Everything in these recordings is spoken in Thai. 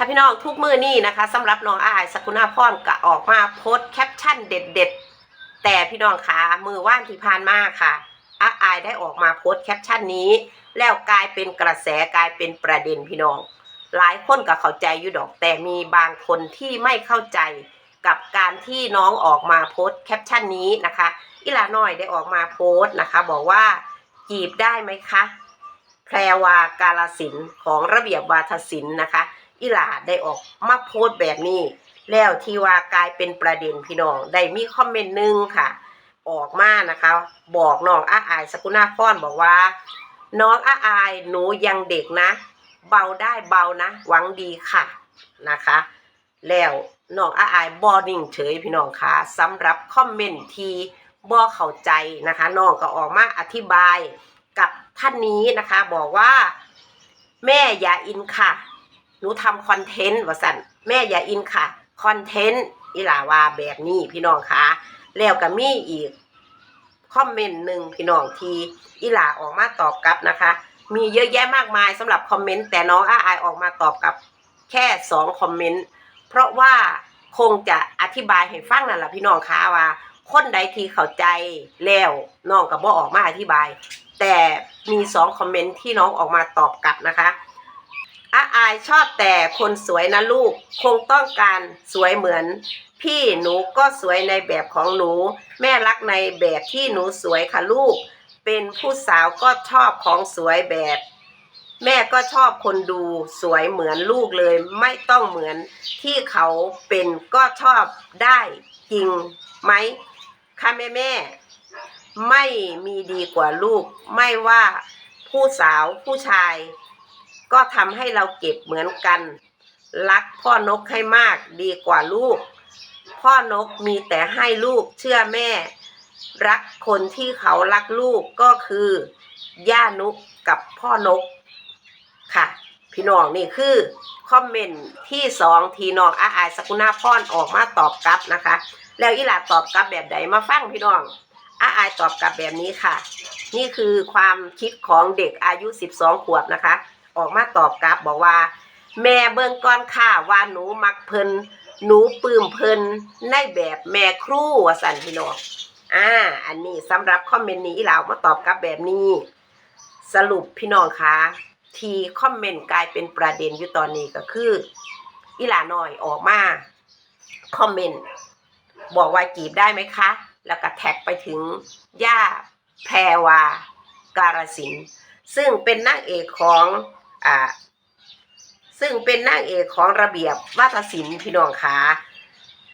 ค่ะพี่น้องทุกมือนี่นะคะสำหรับน้องอายสกุณาพรก็ออกมาโพสต์แคปชั่นเด็ดๆ แต่พี่น้องคะมือว่านที่ผ่านมาค่ะอาอายได้ออกมาโพสต์แคปชั่นนี้ แล้วกลายเป็นกระแสกลายเป็นประเด็นพี่น้อง หลายคนก็เข้าใจอยู่ดอกแต่มีบางคนที่ไม่เข้าใจกับการที่น้องออกมาโพสต์แคปชั่นนี้นะคะอิลาน้อยได้ออกมาโพสต์นะคะ บอกว่าจีบได้ไหมคะแพรวากาลสินของระเบียบวาทศิลป์นะคะ อิหลาได้ออกมาโพสต์แบบนี้ แล้วที่ว่ากลายเป็นประเด็นพี่น้องได้มีคอมเมนต์หนึ่งค่ะ ออกมานะคะ บอกน้องอาอายสกุณาพรบอกว่า น้องอาอายหนูยังเด็กนะ เบาได้เบานะ หวังดีค่ะนะคะ แล้วน้องอาอายบอนิ่งเฉยพี่น้องคะสำหรับคอมเมนต์ที่บอเข้าใจนะคะน้องก็ออกมาอธิบายกับท่านนี้นะคะ บอกว่า แม่อย่าอินค่ะ หนูทำคอนเทนต์ว่าสันแม่อย่าอินค่ะคอนเทนต์อีหลาว่าแบบนี้พี่น้องคะแล้วก็มีอีกคอมเมนต์หนึ่งพี่น้องทีอีหลาออกมาตอบกลับนะคะ มีเยอะแยะมากมายสำหรับคอมเมนต์แต่น้องอาอายออกมาตอบกลับแค่สองคอมเมนต์เพราะว่าคงจะอธิบายให้ฟังนั่นแหละพี่น้องคะว่า คนใดที่เข้าใจแล้วน้องก็บ่ออกมาอธิบาย แต่มีสองคอมเมนต์ที่น้องออกมาตอบกลับนะคะ อาอายชอบแต่คนสวยนะลูก คงต้องการสวยเหมือน พี่หนูก็สวยในแบบของหนู แม่รักในแบบที่หนูสวยค่ะลูก เป็นผู้สาวก็ชอบของสวยแบบ แม่ก็ชอบคนดูสวยเหมือนลูกเลย ไม่ต้องเหมือนที่เขาเป็นก็ชอบได้จริงไหมค่ะแม่แม่ ไม่มีดีกว่าลูก ไม่ว่าผู้สาวผู้ชาย ก็ทำให้เราเก็บเหมือนกัน รักพ่อนกให้มากดีกว่าลูก พ่อนกมีแต่ให้ลูกเชื่อแม่ รักคนที่เขารักลูกก็คือย่านุกกับพ่อนกค่ะ พี่น้องนี่คือคอมเมนต์ที่สองทีน้องอาอายสกุณาพรออกมาตอบกลับนะคะ แล้วอีหลาตอบกลับแบบใดมาฟังพี่น้องอาอายตอบกลับแบบนี้ค่ะ นี่คือความคิดของเด็กอายุ 12 ขวบนะคะ ออกมาตอบกลับบอกว่า แม่เบิ่งก่อนค่ะว่าหนูมักเพิ่นหนูปลื้มเพิ่นในแบบแม่ครูว่าสันพี่น้องอ่า อันนี้สำหรับคอมเมนต์นี้อีหลามาตอบกลับแบบนี้ สรุปพี่น้องคะที่คอมเมนต์กลายเป็นประเด็นอยู่ตอนนี้ก็คืออีหลาหน่อยออกมาคอมเมนต์บอกว่าจีบได้ไหมคะ แล้วก็แท็กไปถึงย่าแพรวา การสิน ซึ่งเป็นนางเอกของ อ่า ซึ่งเป็นนางเอกของระเบียบวัฒศิลป์พี่น้องคะ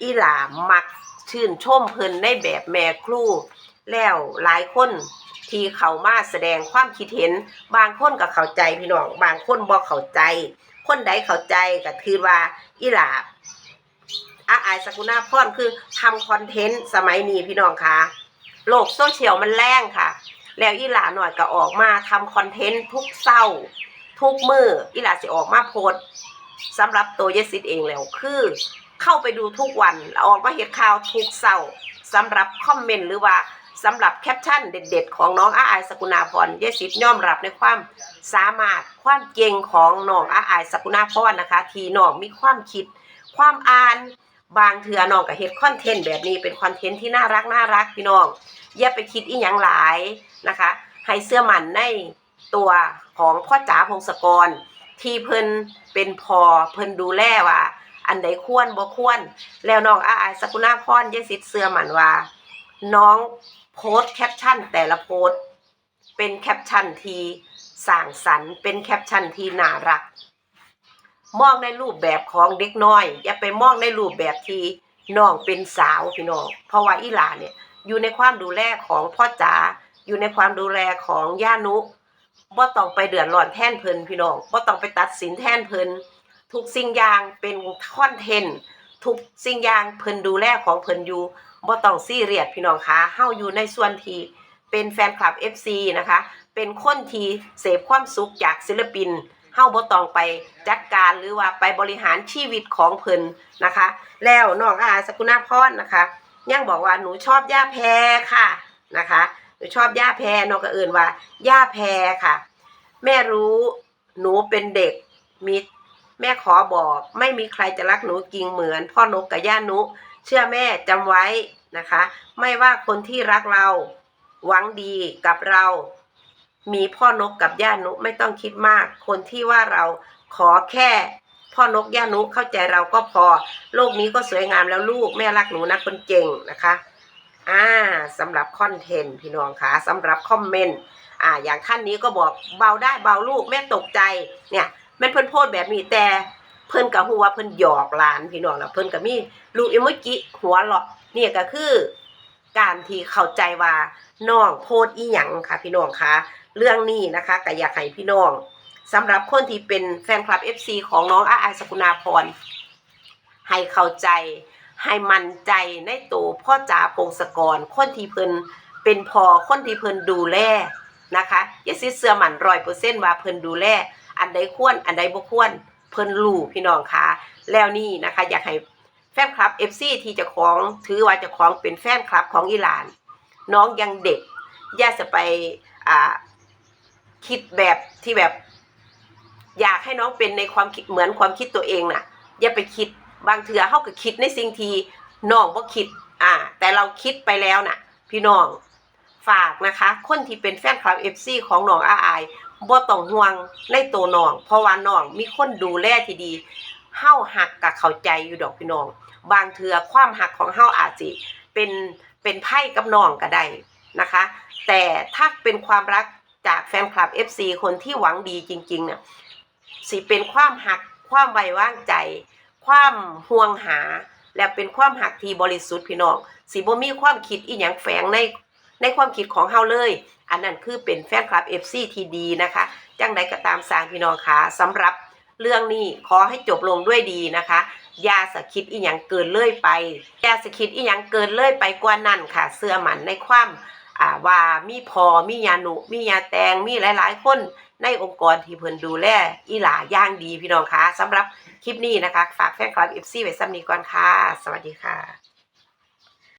อีหลามักชื่นชมเพลินในแบบแม่ครูแล้วหลายคนที่เขามาแสดงความคิดเห็น บางคนก็เข้าใจพี่น้อง บางคนบ่เข้าใจ คนใดเข้าใจก็คือว่าอีหลาอาอายสกุณาพรคือทำคอนเทนต์สมัยนี้พี่น้องคะโลกโซเชียลมันแรงค่ะ แล้วอีหลาหน่อยก็ออกมาทำคอนเทนต์ทุกเศร้า ทุกมืออีหลาสิออกมาโพสสำหรับตัวเยสิตเองแล้วคือเข้าไปดูทุกวันออกมาเห็นข่าวทุกเศร้าสำหรับคอมเมนต์หรือว่าสำหรับแคปชั่นเด็ดๆ ของน้องอาอายสกุณาพรเยสิตยอมรับในความสามารถความเก่งของน้องอาอายสกุณาพรนะคะ ที่น้องมีความคิด ความอ่านบางเถื่อน้องก็เฮ็ดคอนเทนต์แบบนี้เป็นคอนเทนต์ที่น่ารักน่ารักพี่น้องอย่าไปคิดอีหยังหลายนะคะ ให้เสื้อมันใน ตัวของพ่อจ๋าพงศกร ที่เพิ่นเป็นพอเพิ่นดูแลว่า อันใดควรบ่ควร แล้วน้องอาอายสกุณาพรยายสิทธิ์เสื้อมันว่า น้องโพสต์แคปชั่นแต่ละโพสต์เป็นแคปชั่นที่สร้างสรรค์เป็นแคปชั่นที่น่ารัก มองในรูปแบบของเด็กน้อย อย่าไปมองในรูปแบบที่น้องเป็นสาวพี่น้องเพราะว่าอีหลาเนี่ยอยู่ในความดูแลของพ่อจ๋าอยู่ในความดูแลของย่านุ บ่ต้องไปเดือดร้อนแทนเพิ่นพี่น้องบ่ต้องไปตัดสินแทนเพิ่นทุกสิ่งอย่างเป็นคอนเทนต์ทุกสิ่งอย่างเพิ่นดูแลของเพิ่นอยู่บ่ต้องซีเรียสพี่น้องคะเฮาอยู่ในส่วนที่เป็นแฟนคลับ FC นะคะ เป็นคนที่เสพความสุขจากศิลปินเฮาบ่ต้องไปจัดการหรือว่าไปบริหารชีวิตของเพิ่นนะคะ แล้วน้องอาสกุณาพรนะคะ ยังบอกว่าหนูชอบย่าแพรค่ะนะคะ หนูชอบย่าแพรน้องก็เอื่นว่าย่าแพรค่ะ แม่รู้หนูเป็นเด็กมีแม่ขอบอก ไม่มีใครจะรักหนูจริงเหมือน พ่อนกกับย่านุ เชื่อแม่จำไว้นะคะ ไม่ว่าคนที่รักเราหวังดีกับเรา มีพ่อนกกับย่านุไม่ต้องคิดมาก คนที่ว่าเราขอแค่ พ่อนกย่านุเข้าใจเราก็พอ โลกนี้ก็สวยงามแล้วลูกแม่รักหนูนะคนเก่งนะคะ อ่าสำหรับคอนเทนต์พี่น้องคะสำหรับคอมเมนต์อ่าอย่างท่านนี้ก็บอกเบาได้เบาลูกแม่ตกใจเนี่ยแม่นเพิ่นโพดแบบนี้แต่เพิ่นกับหัวเพิ่นหยอกหลานพี่น้องแล้วเพิ่นก็มีลูกอิโมจิหัวเราะเนี่ยก็คือการที่เข้าใจว่าน้องโพดอีหยังค่ะ พี่น้องคะเรื่องนี้นะคะก็อยากให้พี่น้องสำหรับคนที่เป็นแฟนคลับ FC ของน้องอาอาสกุณาพรให้เข้าใจ ให้มั่นใจในตัวพ่อจ๋าพงศกรคนที่เพิ่นเป็นพอคนที่เพิ่นดูแลนะคะอย่าสิเสื้อมันร้อยเปอร์เซ็นต์ว่าเพิ่นดูแลอันใดควรอันใดบ่ควรเพิ่นรู้พี่น้องคะแล้วนี่นะคะ อยากให้แฟนคลับ FC ที่จะของถือว่าจะของเป็นแฟนคลับของอีหลาน น้องยังเด็กอย่าจะไปอ่าคิดแบบที่แบบ อยากให้น้องเป็นในความคิดเหมือนความคิดตัวเองน่ะ อย่าไปคิด บางเถื่อเขาก็คิดในสิ่งที่น้องบ่คิด อ่า แต่เราคิดไปแล้วน่ะ พี่น้องฝากนะคะ คนที่เป็นแฟนคลับ FC ของน้องอาอายบ่ต้องห่วงในตัวน้อง เพราะว่าน้องมีคนดูแลที่ดีเฮาหักกับเข้าใจอยู่ดอกพี่น้อง บางเถื่อความหักของเฮาอาจิเป็นเป็นไพ่กับน้องก็ได้นะคะ แต่ถ้าเป็นความรักจากแฟนคลับ FC คนที่หวังดีจริงๆเนี่ยสิเป็นความหักความไว้วางใจ ความห่วงหา และเป็นความหักที่บริสุทธิ์พี่น้องสิบ่มีความคิดอีหยังแฝงในในความคิดของเฮาเลย อันนั้นคือเป็นแฟนคลับ FC ที่ดีนะคะ จังใดก็ตามสางพี่น้องคะสำหรับเรื่องนี้ขอให้จบลงด้วยดีนะคะอย่าสะคิดอีหยังเกินเลยไปอย่าสะคิดอีหยังเกินเลยไปกว่านั้นค่ะ เสื้อมันในความ อ่าว่ามีพอมียาหนุมียาแตงมีหลาย ๆ คนในองค์กรที่เพิ่นดูแลอีหลาย่างดีพี่น้องคะสำหรับคลิปนี้นะคะ ฝากแฟนคลับ FC ไว้ซ้ำนี้ก่อนค่ะ สวัสดีค่ะ